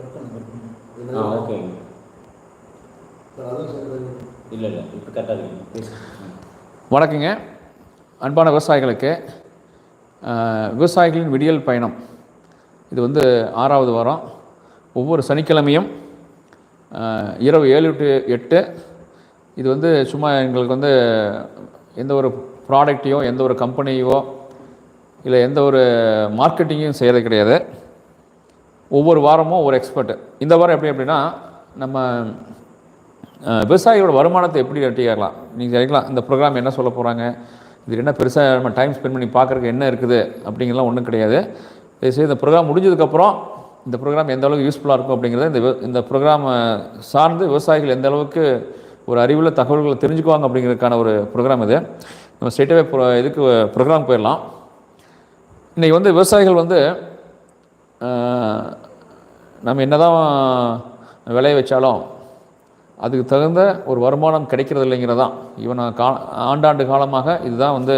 ஆ ஓகேங்க இல்லை இல்லை இப்போ கரெக்டாக இருக்குங்க பேசுங்க ம். வணக்கங்க. அன்பான விவசாயிகளுக்கு விவசாயிகளின் விடியல் பயணம். இது வந்து ஆறாவது வாரம். ஒவ்வொரு சனிக்கிழமையும் இரவு ஏழு டு எட்டு இது வந்து சும்மா எங்களுக்கு வந்து எந்த ஒரு ப்ராடக்டையோ எந்த ஒரு கம்பெனியோ இல்லை எந்த ஒரு மார்க்கெட்டிங்கும் செய்கிறது கிடையாது. ஒவ்வொரு வாரமும் ஒரு எக்ஸ்பர்ட் இந்த வாரம் எப்படி அப்படின்னா நம்ம விவசாயியோட வருமானத்தை எப்படி ரெட்டியாகலாம் நீங்கள் கேட்கலாம் இந்த ப்ரோக்ராம் என்ன சொல்ல போகிறாங்க இது என்ன பெருசாக நம்ம டைம் ஸ்பெண்ட் பண்ணி பார்க்குறதுக்கு என்ன இருக்குது? அப்படிங்கிறலாம் ஒன்றும் கிடையாது. தயவுசெய்து இந்த ப்ரோக்ராம் முடிஞ்சதுக்கப்புறம் இந்த ப்ரோக்ராம் எந்த அளவுக்கு யூஸ்ஃபுல்லாக இருக்கும் அப்படிங்கிறத இந்த இந்த ப்ரோக்ராம் சார்ந்து விவசாயிகள் எந்த அளவுக்கு ஒரு அறிவுள்ள தகவல்களை தெரிஞ்சுக்குவாங்க அப்படிங்கிறதுக்கான ஒரு ப்ரோக்ராம் இது. நம்ம ஸ்ட்ரெயிட்டாகவே ப்ரோ இதுக்கு ப்ரோக்ராம் போயிடலாம். இன்றைக்கி வந்து விவசாயிகள் வந்து நம்ம என்னதான் விளைய வச்சாலும் அதுக்கு தகுந்த ஒரு வருமானம் கிடைக்கிறது இல்லைங்கிறதான். இவன் கா ஆண்டாண்டு காலமாக இதுதான் வந்து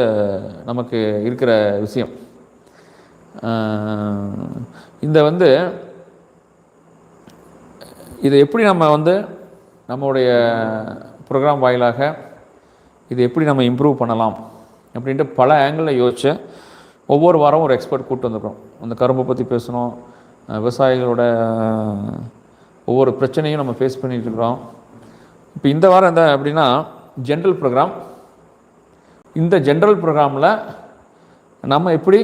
நமக்கு இருக்கிற விஷயம். இந்த வந்து இதை எப்படி நம்ம வந்து நம்மளுடைய ப்ரோக்ராம் வாயிலாக இதை எப்படி நம்ம இம்ப்ரூவ் பண்ணலாம் அப்படின்ட்டு பல ஆங்கிளில் யோசித்து ஒவ்வொரு வாரம் ஒரு எக்ஸ்பர்ட் கூப்பிட்டு வந்திருக்கோம். அந்த கரும்பை பற்றி பேசணும். விவசாயிகளோட ஒவ்வொரு பிரச்சனையும் நம்ம ஃபேஸ் பண்ணிகிட்டு இருக்கிறோம். இப்போ இந்த வாரம் என்ன அப்படின்னா ஜென்ரல் ப்ரோக்ராம் இந்த ஜென்ரல் ப்ரோக்ராமில் நம்ம எப்படி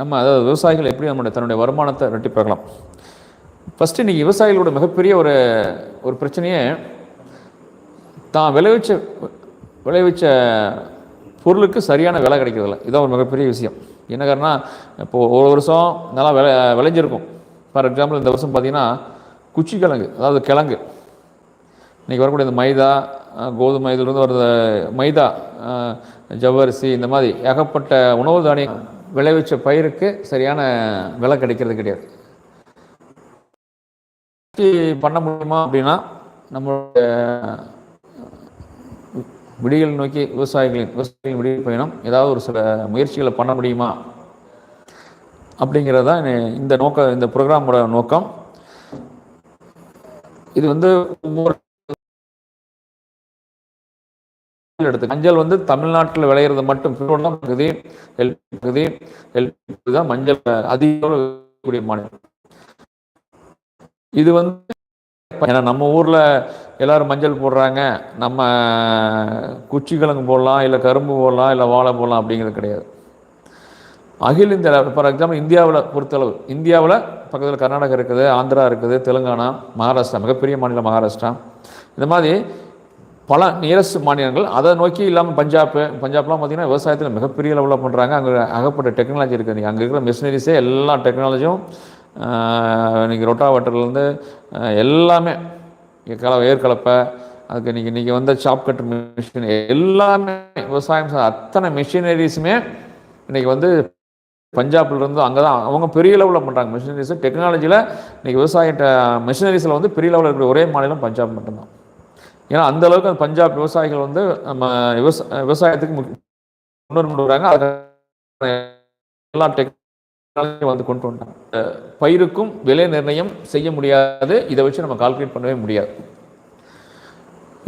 நம்ம அதாவது விவசாயிகள் எப்படி நம்மளுடைய தன்னுடைய வருமானத்தை ரெட்டிப்பாக்கலாம் ஃபஸ்ட்டு இன்றைக்கி விவசாயிகளோட மிகப்பெரிய ஒரு ஒரு பிரச்சனையே தான் விளைவிச்ச விளைவிச்ச பொருளுக்கு சரியான விலை கிடைக்கிறதில்ல. இதான் ஒரு மிகப்பெரிய விஷயம். என்ன காரணம் இப்போது ஒரு வருஷம் நல்லா விளை விளைஞ்சிருக்கும். ஃபார் எக்ஸாம்பிள் இந்த வருஷம் பார்த்தீங்கன்னா குச்சி கிழங்கு அதாவது கிழங்கு. இன்றைக்கி வரக்கூடிய இந்த மைதா கோதுமை இதிலிருந்து வர்ற மைதா ஜவ்வரிசி இந்த மாதிரி ஏகப்பட்ட உணவு தானியம் விளைவிச்ச பயிருக்கு சரியான விலை கிடைக்கிறது கிடையாது. பண்ண முடியுமா அப்படின்னா நம்மளுடைய விடிகள் நோக்கி விவசாயிகளின் விவசாயிகளின் விடியல் பயணம் ஏதாவது ஒரு சில முயற்சிகளை பண்ண முடியுமா? அப்படிங்கிறது தான் இந்த நோக்க இந்த ப்ரோக்ராமோட நோக்கம். இது வந்து ஒவ்வொரு எடுத்து மஞ்சள் வந்து தமிழ்நாட்டில் விளையிறது மட்டும். பிறோடம் பகுதி எல் பகுதி எல் தான் மஞ்சள் அதிக கூடிய மாநிலம். இது வந்து ஏன்னா நம்ம ஊரில் எல்லோரும் மஞ்சள் போடுறாங்க. நம்ம குச்சி கிழங்கு போடலாம் இல்லை கரும்பு போடலாம் இல்லை வாழை போடலாம் அப்படிங்கிறது கிடையாது. அகில இந்திய ஃபார் எக்ஸாம்பிள் இந்தியாவில் பொறுத்தளவு இந்தியாவில் பக்கத்தில் கர்நாடகா இருக்குது ஆந்திரா இருக்குது தெலுங்கானா மகாராஷ்டிரா மிகப்பெரிய மாநிலம் மகாராஷ்டிரா. இந்த மாதிரி பல நியரஸ்ட் மாநிலங்கள் அதை நோக்கி இல்லாமல் பஞ்சாப் பஞ்சாப்லாம் பார்த்தீங்கன்னா விவசாயத்தில் மிகப்பெரிய லெவலில் பண்ணுறாங்க அங்கே அகப்பட்ட டெக்னாலஜி இருக்குது. அங்கே இருக்கிற மிஷினரிஸே எல்லா டெக்னாலஜியும் இன்றைக்கி ரொட்டாவட்டர்லேருந்து எல்லாமே கலவை ஏற்கலப்பை அதுக்கு இன்றைக்கி இன்றைக்கி வந்த சாப் கட் மிஷின் எல்லாமே விவசாயம் அத்தனை மிஷினரிஸுமே இன்றைக்கி வந்து பஞ்சாப்லேருந்து அங்கே தான் அவங்க பெரிய லெவலில் பண்ணுறாங்க மிஷினரிஸ் டெக்னாலஜியில் இன்றைக்கி விவசாய மிஷினரிஸில் வந்து பெரிய லெவலில் இருக்கிற ஒரே மாநிலம் பஞ்சாப் மட்டும்தான். ஏன்னா அந்தளவுக்கு அந்த பஞ்சாப் விவசாயிகள் வந்து நம்ம விவசாய விவசாயத்துக்கு முக்கிய- முன்னுரிமை கொடுக்குறாங்க. அதுக்கு எல்லா டெக் வந்து கொண்டு வந்தாங்க பயிருக்கும் விலை நிர்ணயம் செய்ய முடியாது. இதை வச்சு நம்ம கால்குலேட் பண்ணவே முடியாது.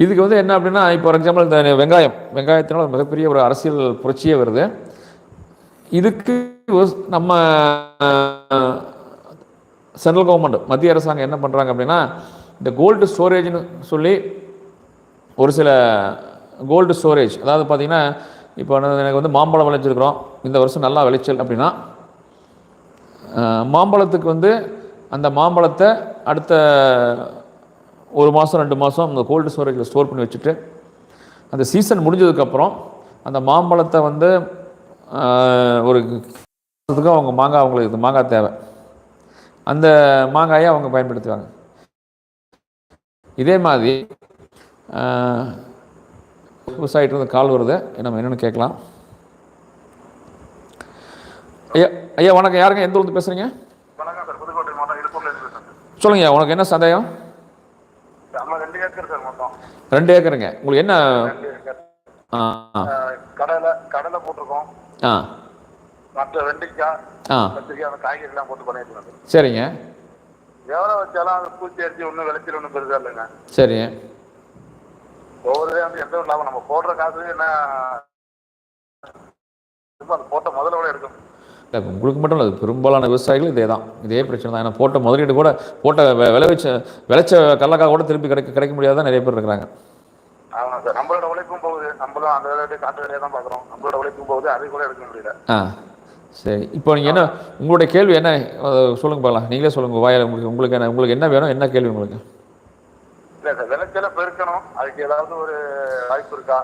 இதுக்கு வந்து என்ன அப்படின்னா இப்போ ஃபார் எக்ஸாம்பிள் இந்த வெங்காயம். வெங்காயத்தினால ஒரு மிகப்பெரிய ஒரு அரசியல் புரட்சியே வருது. இதுக்கு நம்ம சென்ட்ரல் கவர்மெண்ட் மத்திய அரசாங்கம் என்ன பண்ணுறாங்க அப்படின்னா இந்த கோல்டு ஸ்டோரேஜ்னு சொல்லி ஒரு சில கோல்டு ஸ்டோரேஜ் அதாவது பார்த்திங்கன்னா இப்போ எனக்கு வந்து மாம்பழம் விளைச்சிருக்கிறோம் இந்த வருஷம் நல்லா விளைச்சல் அப்படின்னா மாம்பழத்துக்கு வந்து அந்த மாம்பழத்தை அடுத்த ஒரு மாதம் ரெண்டு மாதம் அந்த கோல்டு ஸ்டோரேஜில் ஸ்டோர் பண்ணி வச்சுட்டு அந்த சீசன் முடிஞ்சதுக்கப்புறம் அந்த மாம்பழத்தை வந்து ஒரு அவங்க மாங்காய் அவங்களுக்கு இது மாங்காய் தேவை. அந்த மாங்காயை அவங்க பயன்படுத்துவாங்க. இதே மாதிரி விவசாயிட்டு கால் வருது. நம்ம என்னென்னு கேட்கலாம். ஐயா ஐயா வணக்கம். யாருங்க? எந்த ஊர்ந்து பேசுகிறீங்க சொல்லுங்க உனக்கு என்ன சந்தேகம்? ரெண்டு ஏக்கருங்க. உங்களுக்கு என்ன? கடலை கடலை போட்டிருக்கோம். ஆ. மற்ற வெண்டைக்காய் ஆ. கத்திரிக்காய் அந்த காய்கறி எல்லாம் போட்டு பண்ணிட்டு இருக்கோம் சரிங்க. எவ்வளோ வச்சாலும் அது பூச்சி அடிச்சு ஒன்றும் விளைச்சல் ஒன்றும் பெருசா இல்லைங்க. சரி. ஒவ்வொரு வந்து எந்த ஒரு லாபம்? நம்ம போடுற காசு என்ன? போட்ட முதல்ல கூட எடுக்கும் இல்லை உங்களுக்கு மட்டும் இல்லை பெரும்பாலான விவசாயிகள் இதே தான். இதே பிரச்சனை தான். ஏன்னா போட்ட முதலீடு கூட போட்ட விளைவிச்ச விளைச்ச கடலக்காய் கூட திருப்பி கிடைக்க கிடைக்க முடியாத நிறைய பேர் இருக்கிறாங்க. ஆமாம் சார். நம்மளோட உழைப்பும் போகுது. நம்மளும் அந்த வேலையை காட்டு வேலையை தான் பார்க்குறோம். நம்மளோட உழைப்பும் போகுது. அதை கூட எடுக்க முடியல. ஆ சரி. இப்போ நீங்கள் என்ன உங்களுடைய கேள்வி என்ன? சொல்லுங்க பார்க்கலாம். நீங்களே சொல்லுங்கள் வாயில் உங்களுக்கு உங்களுக்கு என்ன உங்களுக்கு என்ன வேணும்? என்ன கேள்வி உங்களுக்கு? இல்லை சார் விளைச்சலை பெருக்கணும். அதுக்கு ஏதாவது ஒரு வாய்ப்பு இருக்கா?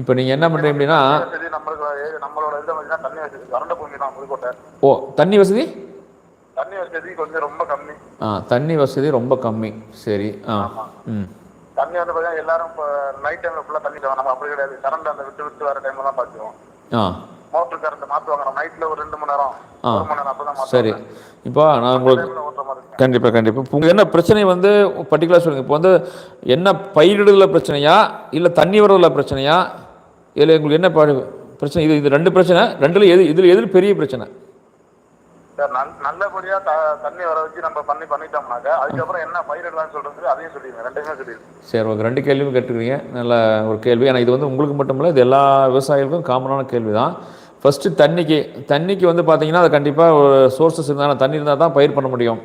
இப்போ நீங்கள் என்ன பண்ணுறீங்க அப்படின்னா வசதி நம்மளுக்கு நம்மளோட இதை பார்த்தீங்கன்னா தண்ணி வசதி. வறண்ட பூமி தான் புதுக்கோட்டை. ஓ தண்ணி வசதி? தண்ணி வசதி கொஞ்சம் ரொம்ப கம்மி. ஆ தண்ணி வசதி ரொம்ப கம்மி. சரி ஆ. ம். தண்ணி வந்து பார்த்தீங்கன்னா எல்லாரும் இப்போ நைட் டைம்ல ஃபுல்லாக தண்ணி தேவை நம்ம அப்படி கிடையாது. கரண்ட் அந்த விட்டு விட்டு வர டைம்ல தான் பார்த்துருவோம் ஆ. மோட்டர் கரண்ட் மாற்றுவாங்க நம்ம நைட்ல ஒரு ரெண்டு மணி நேரம் ஆ. ஒரு மணி நேரம் அப்பதான் சரி. இப்போ நான் உங்களுக்கு கண்டிப்பாக கண்டிப்பாக இப்போ என்ன பிரச்சனை வந்து பர்டிகுலராக சொல்லுங்கள் இப்போ வந்து என்ன பயிரிடுதல பிரச்சனையா இல்லை தண்ணி வரதுல பிரச்சனையா? இதில் உங்களுக்கு என்ன பிரச்சனை? இது இது ரெண்டு பிரச்சனை ரெண்டுல எது இதில் எதில் பெரிய பிரச்சனை? சார் நல்- நல்லபடியா தண்ணி வர வச்சு நம்ம பண்ணி பண்ணிட்டோம்னாக்க அதுக்கப்புறம் என்ன பயிரிடலாம்னு சொல்றது அதையும் சொல்லிடுங்க. ரெண்டையுமே சொல்லிடுங்க. சரி ஓகே. ரெண்டு கேள்வியும் கேட்டுக்கிறீங்க. நல்ல ஒரு கேள்வி. ஏன்னா இது வந்து உங்களுக்கு மட்டும் இல்லை இது எல்லா விவசாயிகளுக்கும் காமனான கேள்வி தான் ஃபஸ்ட்டு தண்ணிக்கு தண்ணிக்கு வந்து பார்த்தீங்கன்னா அது கண்டிப்பாக ஒரு சோர்சஸ் இருந்தால் தண்ணி இருந்தால் தான் பயிர் பண்ண முடியும்.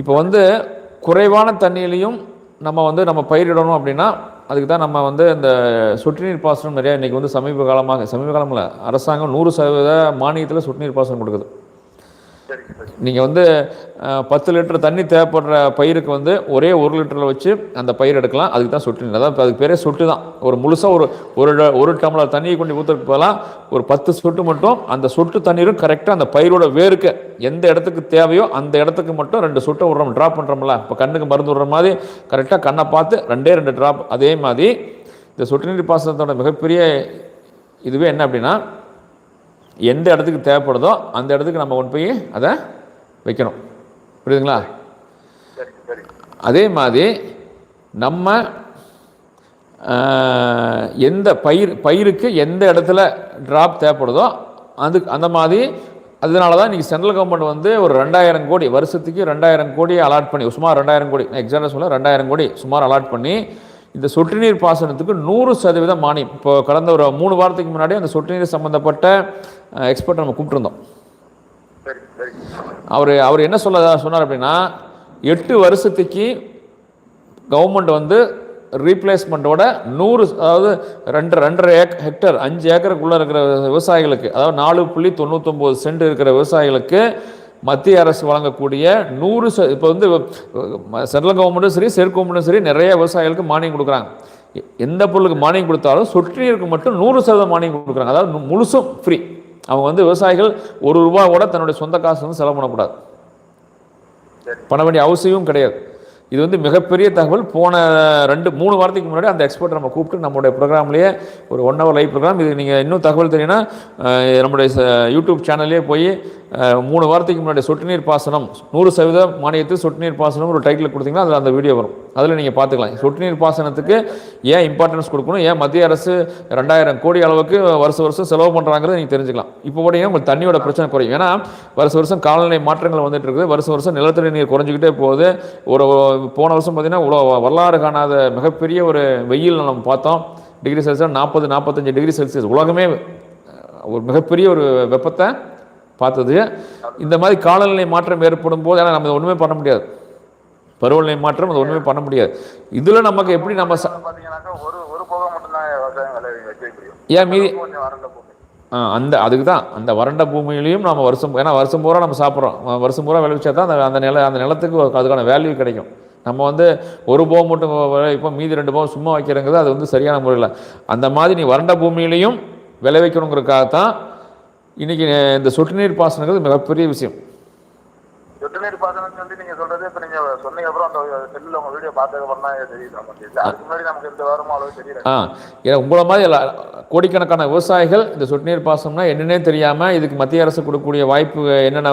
இப்போ வந்து குறைவான தண்ணியிலையும் நம்ம வந்து நம்ம பயிரிடணும் அப்படின்னா அதுக்கு தான் நம்ம வந்து இந்த சொட்டு நீர் பாசனம் நிறையா இன்றைக்கி வந்து சமீப காலமாக சமீப காலமில் அரசாங்கம் நூறு சதவீத மானியத்தில் சொட்டு நீர் பாசனம் கொடுக்குது. நீங்கள் வந்து பத்து லிட்டர் தண்ணி தேவைப்படுற பயிருக்கு வந்து ஒரே ஒரு லிட்டரில் வச்சு அந்த பயிர் எடுக்கலாம். அதுக்கு தான் சொட்டு நீர் அதான் அதுக்கு பேரே சொட்டு தான். ஒரு முழுசாக ஒரு ஒரு ட- ஒரு டம்ளர் தண்ணியை கொண்டு ஊற்றுறதுக்கு போகலாம் ஒரு பத்து சொட்டு மட்டும். அந்த சொட்டு தண்ணீரும் கரெக்டாக அந்த பயிரோட வேருக்கு எந்த இடத்துக்கு தேவையோ அந்த இடத்துக்கு மட்டும் ரெண்டு சொட்டை விட்றோம். ட்ராப் பண்ணுறோம்ல இப்போ கண்ணுக்கு மருந்து விடுற மாதிரி கரெக்டாக கண்ணை பார்த்து ரெண்டே ரெண்டு ட்ராப் அதே மாதிரி இந்த சொட்டு நீர் பாசனத்தோட மிகப்பெரிய இதுவே என்ன அப்படின்னா எந்த இடத்துக்கு தேவைப்படுதோ அந்த இடத்துக்கு நம்ம கொண்டு போய் அதை வைக்கணும். புரியுதுங்களா? அதே மாதிரி நம்ம எந்த பயிர் பயிருக்கு எந்த இடத்துல ட்ராப் தேவைப்படுதோ அது அந்த மாதிரி அதனால தான் இன்றைக்கி சென்ட்ரல் கவர்மெண்ட் வந்து ஒரு ரெண்டாயிரம் கோடி வருஷத்துக்கு ரெண்டாயிரம் கோடி அலாட் பண்ணி சுமார் ரெண்டாயிரம் கோடி நான் எக்ஸாம்பிள் சொல்ல ரெண்டாயிரம் கோடி சுமார் அலாட் பண்ணி இந்த சொட்டு நீர் பாசனத்துக்கு நூறு சதவீதம் மானியம். இப்போ கடந்த ஒரு மூணு வாரத்துக்கு முன்னாடி அந்த சொட்டு நீர் சம்மந்தப்பட்ட எக்ஸ்பர்ட் நம்ம கூப்பிட்டுருந்தோம். அவர் அவர் என்ன சொல்ல சொன்னார் அப்படின்னா எட்டு வருஷத்துக்கு கவர்மெண்ட் வந்து ரீப்ளேஸ்மெண்ட்டோட நூறு அதாவது ரெண்டு ரெண்டரை ஏக் ஹெக்டர் அஞ்சு ஏக்கருக்குள்ளே இருக்கிற விவசாயிகளுக்கு அதாவது நாலு புள்ளி தொண்ணூத்தொம்பது சென்ட் இருக்கிற விவசாயிகளுக்கு மத்திய அரசு வழங்கக்கூடிய நூறு ச இப்போ வந்து சென்ட்ரல் கவர்மெண்ட்டும் சரி ஸ்டேட் கவர்மெண்ட்டும் சரி நிறைய விவசாயிகளுக்கு மானியம் கொடுக்குறாங்க. எந்த பொருளுக்கு மானியம் கொடுத்தாலும் சொட்டு நீருக்கு மட்டும் நூறு சதவீதம் மானியம் கொடுக்குறாங்க. அதாவது முழுசும் ஃப்ரீ அவங்க வந்து விவசாயிகள் ஒரு ரூபா கூட தன்னுடைய சொந்த காசு வந்து செலவு பண்ணக்கூடாது. பண்ண வேண்டிய அவசியமும் கிடையாது. இது வந்து மிகப்பெரிய தகவல். போன ரெண்டு மூணு வாரத்துக்கு முன்னாடி அந்த எக்ஸ்பர்ட் நம்ம கூப்பிட்டு நம்மளுடைய ப்ரோக்ராம்லேயே ஒரு ஒன் ஹவர் லைவ் ப்ரோக்ராம் இது நீங்கள் இன்னும் தகவல் தெரியும்னா நம்முடைய யூடியூப் சேனல்லே போய் மூணு வாரத்துக்கு முன்னாடி சொட்டு நீர் பாசனம் நூறு சதவீத மானியத்தில் சொட்டு நீர் பாசனம் ஒரு டைட்டில் கொடுத்தீங்கன்னா அதில் அந்த வீடியோ வரும். அதில் நீங்கள் பார்த்துக்கலாம். சொட்டு நீர் பாசனத்துக்கு ஏன் இம்பார்ட்டன்ஸ் கொடுக்கணும்? ஏன் மத்திய அரசு ரெண்டாயிரம் கோடி அளவுக்கு வருஷம் வருஷம் செலவு பண்ணுறாங்கிறத நீங்கள் தெரிஞ்சுக்கலாம். இப்போ போட்டிங்கன்னா உங்களுக்கு தண்ணியோட பிரச்சனை குறையும்? ஏன்னா வருஷம் வருஷம் காலநிலை மாற்றங்கள் வந்துட்டு இருக்குது. வருஷம் வருஷம் நிலத்தடி நீர் குறைஞ்சிக்கிட்டே போகுது. ஒரு போன வருஷம் பார்த்திங்கன்னா இவ்வளோ வரலாறு காணாத மிகப்பெரிய ஒரு வெயில் நம்ம பார்த்தோம். டிகிரி செல்சியஸ் நாற்பது நாற்பத்தஞ்சு டிகிரி செல்சியஸ். உலகமே ஒரு மிகப்பெரிய ஒரு வெப்பத்தை பார்த்தது. இந்த மாதிரி காலநிலை மாற்றம் ஏற்படும் போது ஏன்னா நம்ம ஒன்றுமே பண்ண முடியாது. பருவநிலை மாற்றம் அது ஒன்றுமே பண்ண முடியாது. இதில் நமக்கு எப்படி நம்ம ஒரு ஒரு போகம் மட்டும்தான் ஏன் மீதி ஆ, அந்த அதுக்கு தான் அந்த வறண்ட பூமியிலையும் நம்ம வருஷம் ஏன்னா வருஷம் பூரா நம்ம சாப்பிட்றோம். வருஷம் பூரா விளைவிச்சா தான் அந்த அந்த நில அந்த நிலத்துக்கு அதுக்கான வேல்யூ கிடைக்கும். நம்ம வந்து ஒரு போகம் மட்டும் இப்போ மீதி ரெண்டு போகம் சும்மா வைக்கிறங்கிறது அது வந்து சரியான முறையில். அந்த மாதிரி நீ வறண்ட பூமியிலையும் விளைவிக்கணுங்கிறதுக்காகத்தான் இன்றைக்கி இந்த சொட்டு நீர் பாசனங்கிறது மிகப்பெரிய விஷயம். சொட்டு நீர் பாசனம் சொல்லி நீங்க சொல்றது இப்ப நீங்க சொன்னீங்க அப்புறம் அந்த செல்லுல உங்க வீடியோ பார்த்ததுக்கு அப்புறம் தான் தெரியுது. நமக்கு இல்ல அதுக்கு முன்னாடி நமக்கு இந்த வாரமும் அளவு தெரியல. ஆ ஏன்னா உங்களை மாதிரி கோடிக்கணக்கான விவசாயிகள் இந்த சொட்டு நீர் பாசனம்னா என்னன்னே தெரியாமல் இதுக்கு மத்திய அரசு கொடுக்கக்கூடிய வாய்ப்பு என்னென்ன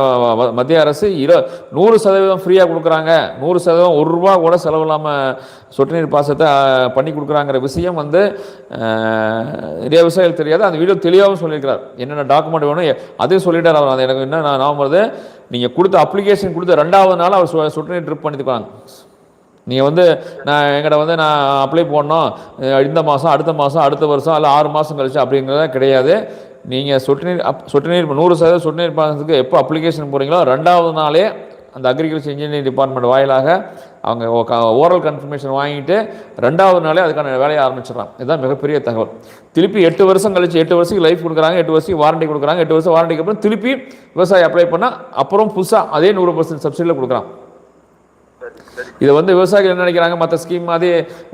மத்திய அரசு இரு நூறு சதவீதம் ஃப்ரீயாக கொடுக்குறாங்க. நூறு சதவீதம் ஒரு ரூபா கூட செலவு இல்லாமல் சொட்டு நீர் பாசத்தை பண்ணி கொடுக்குறாங்கிற விஷயம் வந்து நிறைய விவசாயிகள் தெரியாது. அந்த வீடியோ தெளிவாகவும் சொல்லியிருக்கிறார். என்னென்ன டாக்குமெண்ட் வேணும் அதையும் சொல்லிட்டார் அவர். அது எனக்கு என்ன நான் வருது. நீங்கள் கொடுத்த அப்ளிகேஷன் கொடுத்த ரெண்டாவது நாள் அவர் சொ- சொட்டு நீர் ட்ரிப் பண்ணிட்டுருக்காங்க நீங்கள் வந்து நான் எங்கிட்ட வந்து நான் அப்ளை பண்ணோம் இந்த மாதம் அடுத்த மாதம் அடுத்த வருஷம் இல்லை ஆறு மாதம் கழிச்சு அப்படிங்கிறத கிடையாது. நீங்கள் சொட்டு நீர் அப் சொட்டு நீர் நூறு சதவீதம் சொட்டு நீர் பாசனத்துக்கு எப்போ அப்ளிகேஷன் போகிறீங்களோ ரெண்டாவது நாளே அந்த அக்ரிகல்ச்சர் இன்ஜினியரிங் டிபார்ட்மெண்ட் வாயிலாக அவங்க ஓரல் கன்ஃபர்மேஷன் வாங்கிட்டு ரெண்டாவது நாளே அதுக்கான வேலையை ஆரம்பிச்சிடறான். இதுதான் மிகப்பெரிய தகவல். திருப்பி எட்டு வருஷம் கழிச்சு எட்டு வருஷத்துக்கு லைஃப் கொடுக்குறாங்க எட்டு வருஷத்துக்கு வாரண்டி கொடுக்குறாங்க எட்டு வருஷம் வாரண்டிக்கு அப்புறம் திருப்பி விவசாயி அப்ளை பண்ணால் அப்புறம் புதுசாக அதே நூறு பர்சன்ட் சப்சிடியில் கொடுக்குறான். இதை வந்து விவசாயிகள் என்ன நினைக்கிறாங்க? மற்ற ஸ்கீம் மாதிரி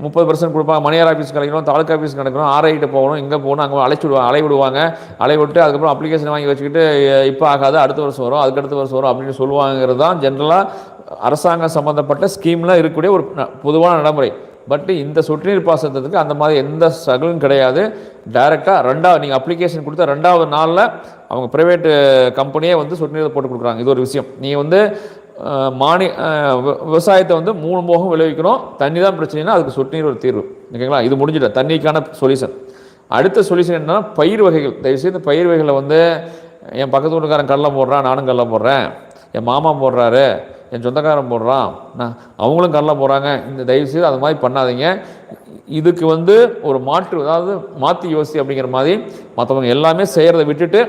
முப்பது பர்சன்ட் கொடுப்பாங்க. மணியார் ஆஃபீஸ் கிடைக்கணும் தாலுக்கா ஆஃபீஸ் கிடைக்கணும் ஆர்ஐட்டு போகணும் இங்கே போகணும் அங்கே அழைச்சி விடுவாங்க அலை விடுவாங்க. அலை விட்டு அதுக்கப்புறம் அப்ளிகேஷன் வாங்கி வச்சுக்கிட்டு இப்போ ஆகாது அடுத்த வருஷம் வரும் அதுக்கு அடுத்த வருஷம் வரும் அப்படின்னு சொல்லுவாங்கிறது தான் ஜென்ரலாக அரசாங்கம் சம்மந்தப்பட்ட ஸ்கீமில் இருக்கக்கூடிய ஒரு பொதுவான நடைமுறை. பட் இந்த சொட்டு நீர் பாசனத்துக்கு அந்த மாதிரி எந்த சகலும் கிடையாது. டைரெக்டாக ரெண்டாவது நீங்கள் அப்ளிகேஷன் கொடுத்த ரெண்டாவது நாளில் அவங்க ப்ரைவேட்டு கம்பெனியே வந்து சொட்டுநீர் போட்டு கொடுக்குறாங்க. இது ஒரு விஷயம். நீங்கள் வந்து மானி விவசாயத்தை வந்து மூணு போகம் விளைவிக்கணும். தண்ணி தான் பிரச்சனைனா அதுக்கு சொட்டு நீர் ஒரு தீர்வு. ஓகேங்களா? இது முடிஞ்சிட்ட. தண்ணிக்கான சொல்யூஷன் அடுத்த சொல்யூஷன் என்னன்னா பயிர் வகைகள். தயவுசெய்து பயிர் வகைகளை வந்து என் பக்கத்து வீட்டுக்காரன் கடலை போடுறான் நானும் கடலை போடுறேன். என் மாமா போடுறாரு என் சொந்தக்காரன் போடுறான். நான் அவங்களும் கடலை போடுறாங்க. இந்த தயவுசெய்து அது மாதிரி பண்ணாதீங்க. இதுக்கு வந்து ஒரு மாற்று அதாவது மாற்றி யோசி அப்படிங்கிற மாதிரி மற்றவங்க எல்லாமே செய்கிறத விட்டுட்டு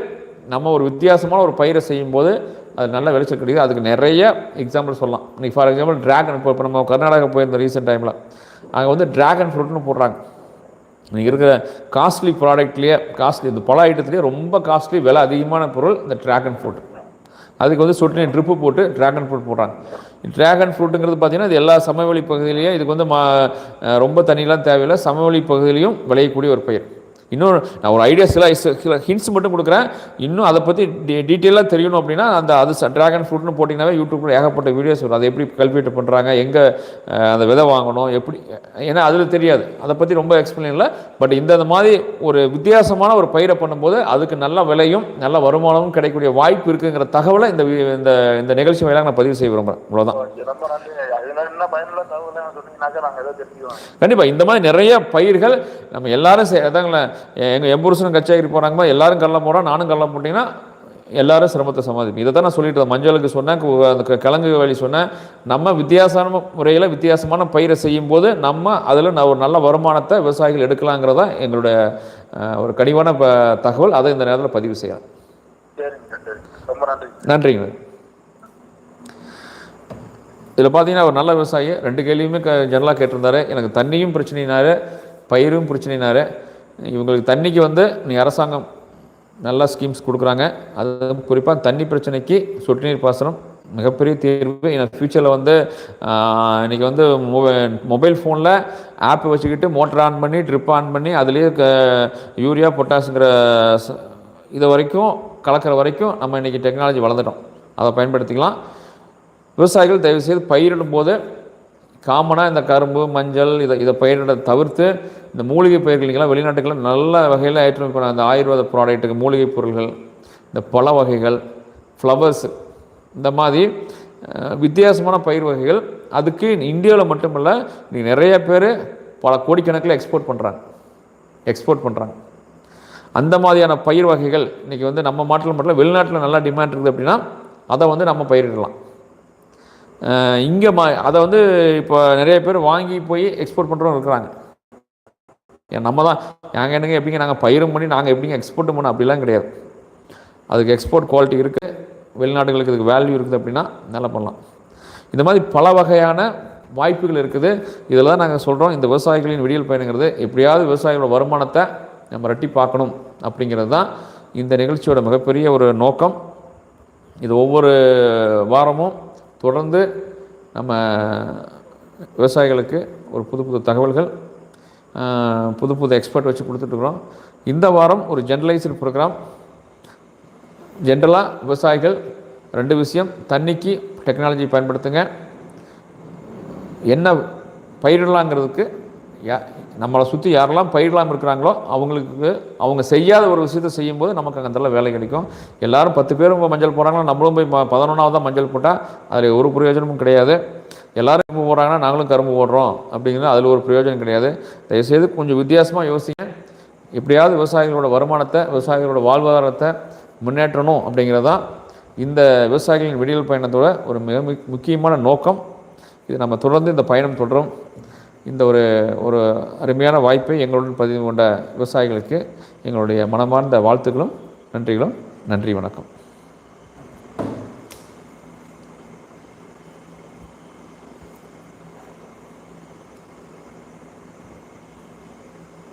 நம்ம ஒரு வித்தியாசமான ஒரு பயிரை செய்யும்போது அது நல்ல விளைச்சல் கிடைக்குது. அதுக்கு நிறைய எக்ஸாம்பிள் சொல்லலாம். இன்றைக்கி ஃபார் எக்ஸாம்பிள் ட்ராகன் இப்போ இப்போ நம்ம கர்நாடகா போயிருந்தோம் ரீசெண்ட் டைமில் அங்கே வந்து டிராகன் ஃப்ரூட்னு போடுறாங்க. நீங்கள் இருக்கிற காஸ்ட்லி ப்ராடக்ட்லேயே காஸ்ட்லி இந்த பல ஐட்டத்துலேயே ரொம்ப காஸ்ட்லி விலை அதிகமான பொருள் இந்த ட்ராகன் ஃப்ரூட் அதுக்கு வந்து சொட்டு நீர் ட்ரிப்பு போட்டு ட்ராகன் ஃப்ரூட் போடுறாங்க. டிராகன் ஃப்ரூட்டுங்கிறது பார்த்தீங்கன்னா இது எல்லா சமவெளி பகுதியிலையும் இதுக்கு வந்து மா ரொம்ப தண்ணியெலாம் தேவையில்லை. சமவெளி பகுதியிலையும் விளையக்கூடிய ஒரு பயிர். இன்னொரு நான் ஒரு ஐடியா சில சில ஹிண்ட்ஸ் மட்டும் கொடுக்குறேன். இன்னும் அதை பற்றி டீட்டெயிலாக தெரியணும் அப்படின்னா அந்த அது ட்ராகன் ஃப்ரூட்னு போட்டிங்கனாவே யூடியூப்பில் ஏகப்பட்ட வீடியோஸ் வரும். அதை எப்படி கல்டிவேட் பண்ணுறாங்க எங்கே அந்த விதை வாங்கணும் எப்படி ஏன்னா அதில் தெரியாது. அதை பற்றி ரொம்ப எக்ஸ்பிளைன் இல்லை. பட் இந்த மாதிரி ஒரு வித்தியாசமான ஒரு பயிரை பண்ணும்போது அதுக்கு நல்ல விலையும் நல்ல வருமானமும் கிடைக்கக்கூடிய வாய்ப்பு இருக்குங்கிற தகவலை இந்த இந்த இந்த நிகழ்ச்சி வாயிலாக நான் பதிவு செய்ய விரும்புகிறேன் அவ்வளோதான் ஏதோ தெரிஞ்சுக்குவோம் கண்டிப்பாக இந்த மாதிரி நிறைய பயிர்கள் நம்ம எல்லாரும் அதாங்களே எங்கள் எம்புருஷனும் கச்சாகிரி போகிறாங்க எல்லாரும் கடலை போடுறோம் நானும் கடலை போட்டிங்கன்னா எல்லாரும் சிரமத்தை சமாளிப்போம். இதை தான் நான் சொல்லிட்டு இருந்தேன். மஞ்சளுக்கு சொன்னேன் அந்த கிழங்கு வழி சொன்னேன். நம்ம வித்தியாசமான முறையில் வித்தியாசமான பயிரை செய்யும்போது நம்ம அதில் நான் ஒரு நல்ல வருமானத்தை விவசாயிகள் எடுக்கலாங்கிறதா எங்களுடைய ஒரு கனிவான தகவல். அதை இந்த நேரத்தில் பதிவு செய்யலாம். நன்றிங்க. இதில் பார்த்தீங்கன்னா ஒரு நல்ல விவசாயி. ரெண்டு கேள்வியுமே க ஜெனரலாக கேட்டிருந்தாரு. எனக்கு தண்ணியும் பிரச்சனைனாரு பயிரும் பிரச்சனைனாரு இவங்களுக்கு தண்ணிக்கு வந்து நீ அரசாங்கம் நல்ல ஸ்கீம்ஸ் கொடுக்குறாங்க. அது குறிப்பாக தண்ணி பிரச்சனைக்கு சொட்டு நீர் பாசனம் மிகப்பெரிய தீர்வு. ஏன்னா ஃப்யூச்சரில் வந்து இன்றைக்கி வந்து மொபைல் மொபைல் ஃபோனில் ஆப் வச்சுக்கிட்டு மோட்டர் ஆன் பண்ணி ட்ரிப் ஆன் பண்ணி அதுலேயே க யூரியா பொட்டாஸுங்கிற இது வரைக்கும் கலக்கிற வரைக்கும் நம்ம இன்றைக்கி டெக்னாலஜி வளர்ந்துட்டோம். அதை பயன்படுத்திக்கலாம். விவசாயிகள் தயவுசெய்து பயிரிடும் போது காமனாக இந்த கரும்பு மஞ்சள் இதை இதை பயிரிட தவிர்த்து இந்த மூலிகை பயிர்களிங்கெல்லாம் வெளிநாட்டுக்கெல்லாம் நல்ல வகையில் ஏற்றுமதி பண்ண அந்த ஆயுர்வேத ப்ராடக்ட்டுக்கு மூலிகை பொருள்கள் இந்த பழ வகைகள் ஃப்ளவர்ஸ் இந்த மாதிரி வித்தியாசமான பயிர் வகைகள் அதுக்கு இந்தியாவில் மட்டுமல்ல இன்றைக்கி நிறைய பேர் பல கோடிக்கணக்கில் எக்ஸ்போர்ட் பண்ணுறாங்க எக்ஸ்போர்ட் பண்ணுறாங்க அந்த மாதிரியான பயிர் வகைகள் இன்றைக்கி வந்து நம்ம மாட்டில் மட்டும் வெளிநாட்டில் நல்லா டிமாண்ட் இருக்குது அப்படின்னா அதை வந்து நம்ம பயிரிடலாம். இங்கே மா அதை வந்து இப்போ நிறைய பேர் வாங்கி போய் எக்ஸ்போர்ட் பண்ணுறவங்க இருக்கிறாங்க. ஏன் நம்ம தான் நாங்கள் என்னங்க எப்படிங்க நாங்கள் பயிரும் பண்ணி நாங்கள் எப்படிங்க எக்ஸ்போர்ட் பண்ணோம் அப்படிலாம் கிடையாது. அதுக்கு எக்ஸ்போர்ட் குவாலிட்டி இருக்குது வெளிநாடுகளுக்கு இதுக்கு வேல்யூ இருக்குது அப்படின்னா நல்லா பண்ணலாம். இந்த மாதிரி பல வகையான வாய்ப்புகள் இருக்குது. இதில் தான் நாங்கள் சொல்கிறோம் இந்த விவசாயிகளின் விடியல் பயணங்கிறது எப்படியாவது விவசாயிகளோட வருமானத்தை நம்ம ரெட்டி பார்க்கணும் அப்படிங்கிறது தான் இந்த நிகழ்ச்சியோட மிகப்பெரிய ஒரு நோக்கம். இது ஒவ்வொரு வாரமும் தொடர்ந்து நம்ம விவசாயிகளுக்கு ஒரு புது புது தகவல்கள் புது புது எக்ஸ்பர்ட் வச்சு கொடுத்துட்ருக்குறோம் இந்த வாரம் ஒரு ஜென்ரலைஸ்டு ப்ரோக்ராம் ஜென்ரலாக விவசாயிகள் ரெண்டு விஷயம் தண்ணிக்கு டெக்னாலஜி பயன்படுத்துங்க. என்ன பயிரிடலாங்கிறதுக்கு நம்மளை சுற்றி யாரெல்லாம் பயிரிடலாம் இருக்கிறாங்களோ அவங்களுக்கு அவங்க செய்யாத ஒரு விஷயத்தை செய்யும்போது நமக்கு அங்கே நல்ல வேலை கிடைக்கும். எல்லோரும் பத்து பேரும் மஞ்சள் போகிறாங்களோ நம்மளும் போய் பதினொன்றாவது தான் மஞ்சள் போட்டால் அதில் ஒரு பிரயோஜனமும் கிடையாது. எல்லோரும் கரும்பு போடுறாங்கன்னா நாங்களும் கரும்பு போடுறோம் அப்படிங்கிறது அதில் ஒரு பிரயோஜனம் கிடையாது. தயவுசெய்து கொஞ்சம் வித்தியாசமாக யோசிங்க. எப்படியாவது விவசாயிகளோட வருமானத்தை விவசாயிகளோட வாழ்வாதாரத்தை முன்னேற்றணும் அப்படிங்கிறது தான் இந்த விவசாயிகளின் விடியல் பயணத்தோட ஒரு மிக முக்கியமான நோக்கம். இது நம்ம தொடர்ந்து இந்த பயணம் தொடரும். இந்த ஒரு ஒரு அருமையான வாய்ப்பை எங்களுடன் பதிவு கொண்ட விவசாயிகளுக்கு எங்களுடைய மனமார்ந்த வாழ்த்துக்களும் நன்றிகளும் நன்றி வணக்கம்.